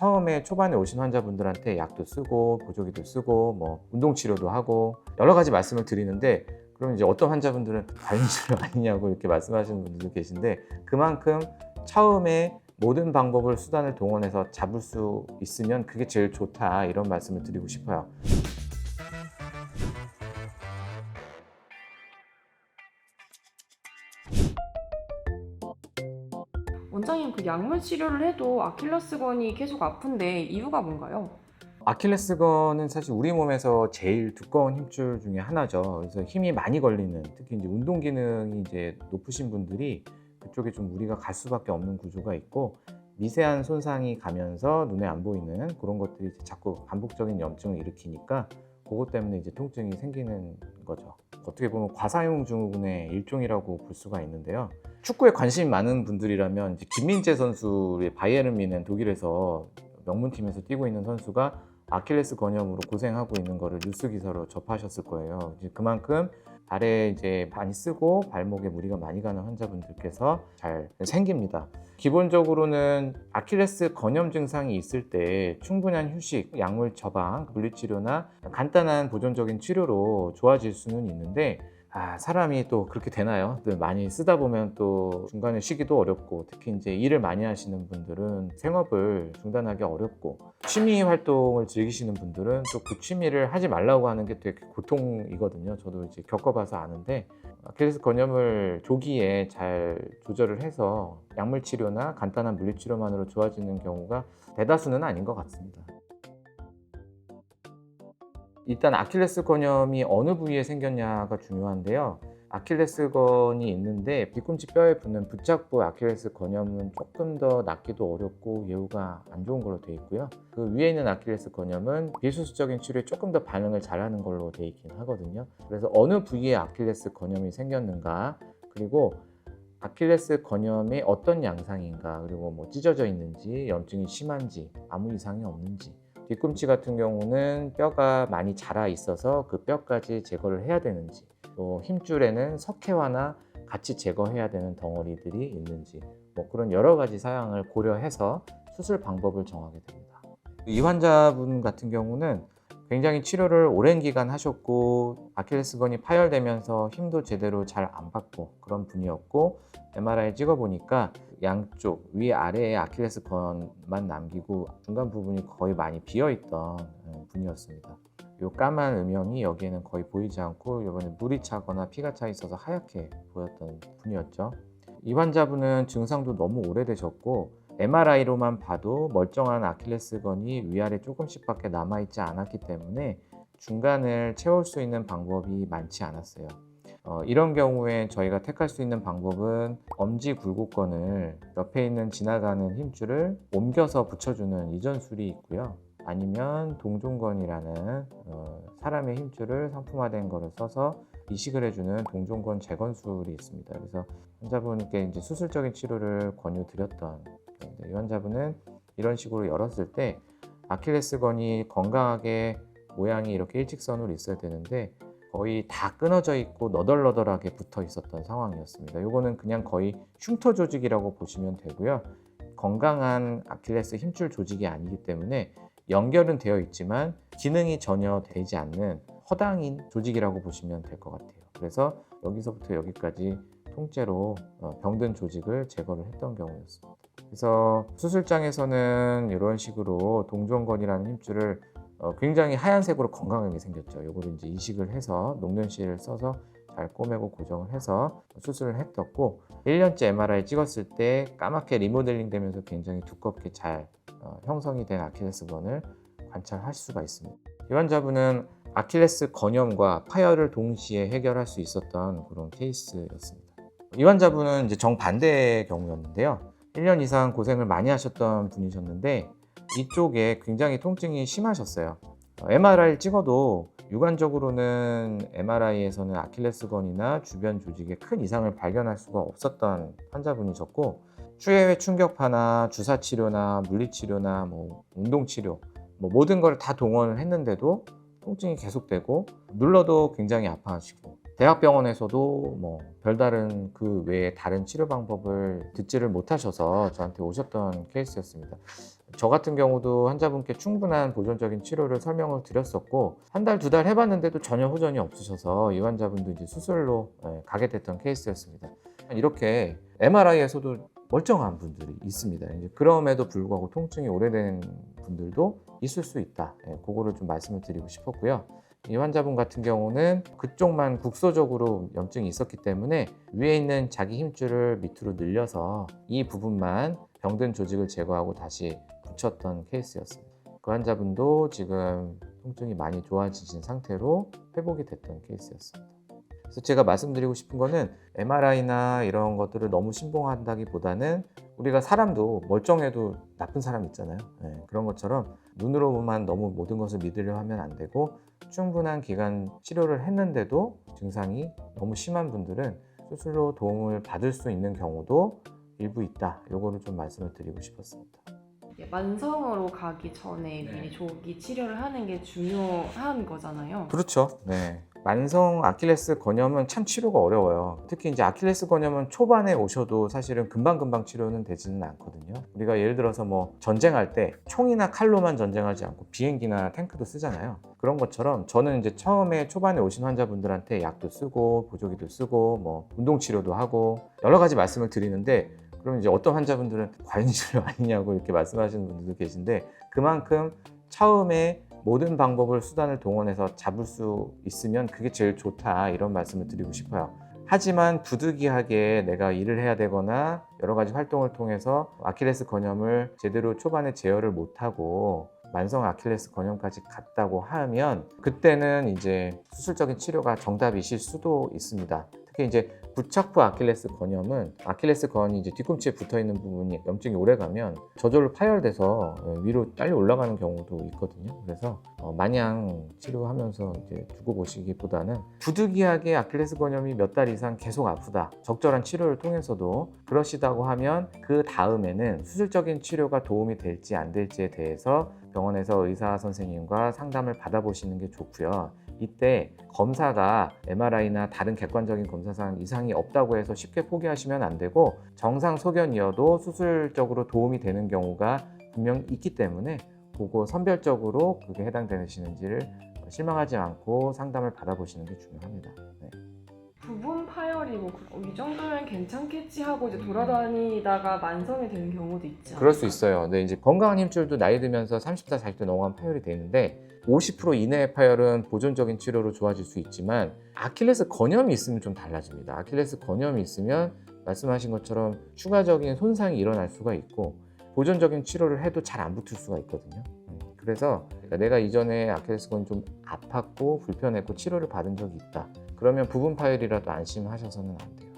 처음에 초반에 오신 환자분들한테 약도 쓰고 보조기도 쓰고 뭐 운동 치료도 하고 여러 가지 말씀을 드리는데 그럼 이제 어떤 환자분들은 치료 아니냐고 이렇게 말씀하시는 분들도 계신데 그만큼 처음에 모든 방법을 수단을 동원해서 잡을 수 있으면 그게 제일 좋다 이런 말씀을 드리고 싶어요. 그 약물 치료를 해도 아킬레스건이 계속 아픈데 이유가 뭔가요? 아킬레스건은 사실 우리 몸에서 제일 두꺼운 힘줄 중에 하나죠. 그래서 힘이 많이 걸리는 특히 이제 운동 기능이 이제 높으신 분들이 그쪽에 좀 무리가 갈 수밖에 없는 구조가 있고 미세한 손상이 가면서 눈에 안 보이는 그런 것들이 자꾸 반복적인 염증을 일으키니까 그것 때문에 이제 통증이 생기는 거죠. 어떻게 보면 과사용 증후군의 일종이라고 볼 수가 있는데요. 축구에 관심이 많은 분들이라면 김민재 선수의 바이에른 미넨 독일에서 명문팀에서 뛰고 있는 선수가 아킬레스 건염으로 고생하고 있는 거를 뉴스 기사로 접하셨을 거예요. 이제 그만큼 발에 이제 많이 쓰고 발목에 무리가 많이 가는 환자분들께서 잘 생깁니다. 기본적으로는 아킬레스 건염 증상이 있을 때 충분한 휴식, 약물 처방, 물리치료나 간단한 보존적인 치료로 좋아질 수는 있는데 아, 사람이 또 그렇게 되나요? 또 많이 쓰다 보면 또 중간에 쉬기도 어렵고 특히 이제 일을 많이 하시는 분들은 생업을 중단하기 어렵고 취미 활동을 즐기시는 분들은 또 그 취미를 하지 말라고 하는 게 되게 고통이거든요. 저도 이제 겪어봐서 아는데 아킬레스 건염을 조기에 잘 조절을 해서 약물 치료나 간단한 물리 치료만으로 좋아지는 경우가 대다수는 아닌 것 같습니다. 일단 아킬레스 건염이 어느 부위에 생겼냐가 중요한데요. 아킬레스건이 있는데 뒤꿈치 뼈에 붙는 부착부 아킬레스 건염은 조금 더 낫기도 어렵고 예후가 안 좋은 걸로 되어 있고요. 그 위에 있는 아킬레스 건염은 비수술적인 치료에 조금 더 반응을 잘하는 걸로 되어 있긴 하거든요. 그래서 어느 부위에 아킬레스 건염이 생겼는가 그리고 아킬레스 건염의 어떤 양상인가 그리고 뭐 찢어져 있는지 염증이 심한지 아무 이상이 없는지 뒤꿈치 같은 경우는 뼈가 많이 자라 있어서 그 뼈까지 제거를 해야 되는지 또 힘줄에는 석회화나 같이 제거해야 되는 덩어리들이 있는지 뭐 그런 여러 가지 사양을 고려해서 수술 방법을 정하게 됩니다. 이 환자분 같은 경우는 굉장히 치료를 오랜 기간 하셨고 아킬레스건이 파열되면서 힘도 제대로 잘 안 받고 그런 분이었고 MRI 찍어 보니까 양쪽 위 아래에 아킬레스건만 남기고 중간 부분이 거의 많이 비어 있던 분이었습니다. 이 까만 음영이 여기에는 거의 보이지 않고 이번에 물이 차거나 피가 차 있어서 하얗게 보였던 분이었죠. 이 환자분은 증상도 너무 오래되셨고 MRI로만 봐도 멀쩡한 아킬레스건이 위아래 조금씩밖에 남아있지 않았기 때문에 중간을 채울 수 있는 방법이 많지 않았어요. 어, 이런 경우에 저희가 택할 수 있는 방법은 엄지 굴곡건을 옆에 있는 지나가는 힘줄을 옮겨서 붙여주는 이전술이 있고요. 아니면 동종건이라는 어, 사람의 힘줄을 상품화된 거를 써서 이식을 해주는 동종건 재건술이 있습니다. 그래서 환자분께 이제 수술적인 치료를 권유드렸던 이 환자분은 이런 식으로 열었을 때 아킬레스건이 건강하게 모양이 이렇게 일직선으로 있어야 되는데 거의 다 끊어져 있고 너덜너덜하게 붙어 있었던 상황이었습니다. 이거는 그냥 거의 흉터 조직이라고 보시면 되고요. 건강한 아킬레스 힘줄 조직이 아니기 때문에 연결은 되어 있지만 기능이 전혀 되지 않는 허당인 조직이라고 보시면 될 것 같아요. 그래서 여기서부터 여기까지 통째로 어, 병든 조직을 제거를 했던 경우였습니다. 그래서 수술장에서는 이런 식으로 동종건이라는 힘줄을 어, 굉장히 하얀색으로 건강하게 생겼죠. 요거를 이제 이식을 해서 녹는실을 써서 잘 꼬매고 고정을 해서 수술을 했었고 1년째 MRI 찍었을 때 까맣게 리모델링 되면서 굉장히 두껍게 잘 어, 형성이 된 아킬레스건을 관찰할 수가 있습니다. 이 환자분은 아킬레스 건염과 파열을 동시에 해결할 수 있었던 그런 케이스였습니다. 이 환자분은 이제 정반대의 경우였는데요. 1년 이상 고생을 많이 하셨던 분이셨는데 이쪽에 굉장히 통증이 심하셨어요. MRI를 찍어도 육안적으로는 MRI에서는 아킬레스건이나 주변 조직에 큰 이상을 발견할 수가 없었던 환자분이셨고 추해회 충격파나 주사 치료나 물리 치료나 뭐 운동 치료 뭐 모든 걸 다 동원을 했는데도 통증이 계속되고 눌러도 굉장히 아파하시고 대학병원에서도 뭐 별다른 그 외에 다른 치료 방법을 듣지를 못하셔서 저한테 오셨던 케이스였습니다. 저 같은 경우도 환자분께 충분한 보존적인 치료를 설명을 드렸었고 한 달 두 달 해봤는데도 전혀 호전이 없으셔서 이 환자분도 이제 수술로 예, 가게 됐던 케이스였습니다. 이렇게 MRI에서도 멀쩡한 분들이 있습니다. 그럼에도 불구하고 통증이 오래된 분들도 있을 수 있다. 예, 그거를 좀 말씀을 드리고 싶었고요. 이 환자분 같은 경우는 그쪽만 국소적으로 염증이 있었기 때문에 위에 있는 자기 힘줄을 밑으로 늘려서 이 부분만 병든 조직을 제거하고 다시 붙였던 케이스였습니다. 그 환자분도 지금 통증이 많이 좋아지신 상태로 회복이 됐던 케이스였습니다. 그래서 제가 말씀드리고 싶은 거는 MRI나 이런 것들을 너무 신봉한다기보다는 우리가 사람도 멀쩡해도 나쁜 사람 있잖아요. 네, 그런 것처럼 눈으로만 너무 모든 것을 믿으려 하면 안 되고 충분한 기간 치료를 했는데도 증상이 너무 심한 분들은 수술로 도움을 받을 수 있는 경우도 일부 있다. 요거를 좀 말씀을 드리고 싶었습니다. 이제 만성으로 가기 전에 네. 미리 조기 치료를 하는 게 중요한 거잖아요. 그렇죠. 네. 만성 아킬레스 건염은 참 치료가 어려워요. 특히 이제 아킬레스 건염은 초반에 오셔도 사실은 금방금방 치료는 되지는 않거든요. 우리가 예를 들어서 뭐 전쟁할 때 총이나 칼로만 전쟁하지 않고 비행기나 탱크도 쓰잖아요. 그런 것처럼 저는 이제 처음에 초반에 오신 환자분들한테 약도 쓰고 보조기도 쓰고 뭐 운동 치료도 하고 여러 가지 말씀을 드리는데 그럼 이제 어떤 환자분들은 과잉 치료 아니냐고 이렇게 말씀하시는 분들도 계신데 그만큼 처음에 모든 방법을 수단을 동원해서 잡을 수 있으면 그게 제일 좋다 이런 말씀을 드리고 싶어요. 하지만 부득이하게 내가 일을 해야 되거나 여러 가지 활동을 통해서 아킬레스 건염을 제대로 초반에 제어를 못하고 만성 아킬레스 건염까지 갔다고 하면 그때는 이제 수술적인 치료가 정답이실 수도 있습니다. 특히 이제 부착부 아킬레스 건염은 아킬레스 건이 이제 뒤꿈치에 붙어 있는 부분이 염증이 오래 가면 저절로 파열돼서 어, 위로 딸려 올라가는 경우도 있거든요. 그래서 어, 마냥 치료하면서 이제 두고 보시기보다는 부득이하게 아킬레스 건염이 몇 달 이상 계속 아프다. 적절한 치료를 통해서도 그러시다고 하면 그 다음에는 수술적인 치료가 도움이 될지 안 될지에 대해서 병원에서 의사 선생님과 상담을 받아보시는 게 좋고요. 이때 검사가 MRI나 다른 객관적인 검사상 이상이 없다고 해서 쉽게 포기하시면 안 되고 정상 소견이어도 수술적으로 도움이 되는 경우가 분명 있기 때문에 그거 선별적으로 그게 해당되시는지를 실망하지 않고 상담을 받아보시는 게 중요합니다. 네. 부분 파열이고 어, 이 정도면 괜찮겠지 하고 이제 돌아다니다가 만성이 되는 경우도 있지 그럴 수? 있어요. 근데 이제 건강한 힘줄도 나이 들면서 30살, 40대 넘어가면 파열이 되는데 50% 이내의 파열은 보존적인 치료로 좋아질 수 있지만 아킬레스 건염이 있으면 좀 달라집니다. 아킬레스 건염이 있으면 말씀하신 것처럼 추가적인 손상이 일어날 수가 있고 보존적인 치료를 해도 잘 안 붙을 수가 있거든요. 음, 그래서 내가 이전에 아킬레스 건이 좀 아팠고 불편했고 치료를 받은 적이 있다. 그러면 부분 파열이라도 안심하셔서는 안 돼요.